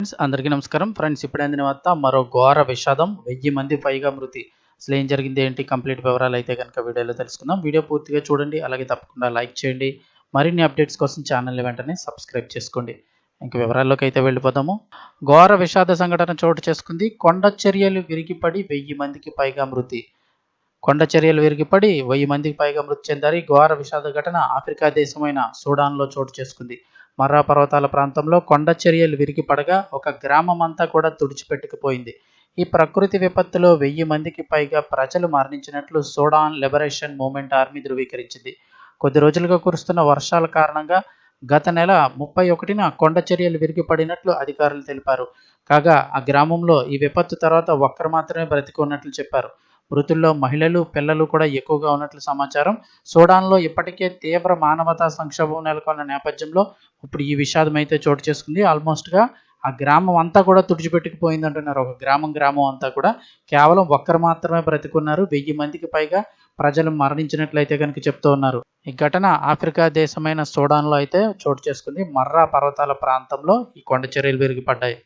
Friends అందరికీ నమస్కారం. Friends ఇప్పుడు అందిన వార్త మరో ఘోర విషాదం వెయ్యి మంది పైగా మృతి. అసలు ఏం జరిగింది ఏంటి కంప్లీట్ వివరాలు అయితే కనుక వీడియోలో తెలుసుకుందాం. వీడియో పూర్తిగా చూడండి అలాగే తప్పకుండా లైక్ చేయండి. మరిన్ని అప్డేట్స్ కోసం ఛానల్ని వెంటనే సబ్స్క్రైబ్ చేసుకోండి. ఇంక వివరాల్లోకి అయితే వెళ్ళిపోదాము. ఘోర విషాద సంఘటన చోటు చేసుకుంది. కొండ చర్యలు విరిగిపడి వెయ్యి మందికి పైగా మృతి. కొండ చర్యలు విరిగిపడి వెయ్యి మందికి పైగా మృతి చెందారు. ఘోర విషాద ఘటన ఆఫ్రికా దేశమైన సూడాన్లో చోటు చేసుకుంది. మర్రా పర్వతాల ప్రాంతంలో కొండ చర్యలు విరిగిపడగా ఒక గ్రామం అంతా కూడా తుడిచిపెట్టుకుపోయింది. ఈ ప్రకృతి విపత్తులో వెయ్యి మందికి పైగా ప్రజలు మరణించినట్లు సూడాన్ లిబరేషన్ మూమెంట్ ఆర్మీ ధృవీకరించింది. కొద్ది రోజులుగా కురుస్తున్న వర్షాల కారణంగా గత నెల ముప్పై ఒకటిన కొండ చర్యలు విరిగిపడినట్లు అధికారులు తెలిపారు. కాగా ఆ గ్రామంలో ఈ విపత్తు తర్వాత ఒక్కరు మాత్రమే బ్రతికి ఉన్నట్లు చెప్పారు. మృతుల్లో మహిళలు పిల్లలు కూడా ఎక్కువగా ఉన్నట్లు సమాచారం. సూడాన్లో ఇప్పటికే తీవ్ర మానవతా సంక్షోభం నెలకొన్న నేపథ్యంలో ఇప్పుడు ఈ విషాదం అయితే చోటు చేసుకుంది. ఆల్మోస్ట్గా ఆ గ్రామం అంతా కూడా తుడిచిపెట్టుకుపోయింది అంటున్నారు. ఒక గ్రామం గ్రామం అంతా కూడా కేవలం ఒక్కరు మాత్రమే బ్రతికున్నారు. వెయ్యి మందికి పైగా ప్రజలు మరణించినట్లయితే కనుక చెప్తూ ఉన్నారు. ఈ ఘటన ఆఫ్రికా దేశమైన సూడాన్లో అయితే చోటు చేసుకుంది. మర్రా పర్వతాల ప్రాంతంలో ఈ కొండ చర్యలు విరిగిపడ్డాయి.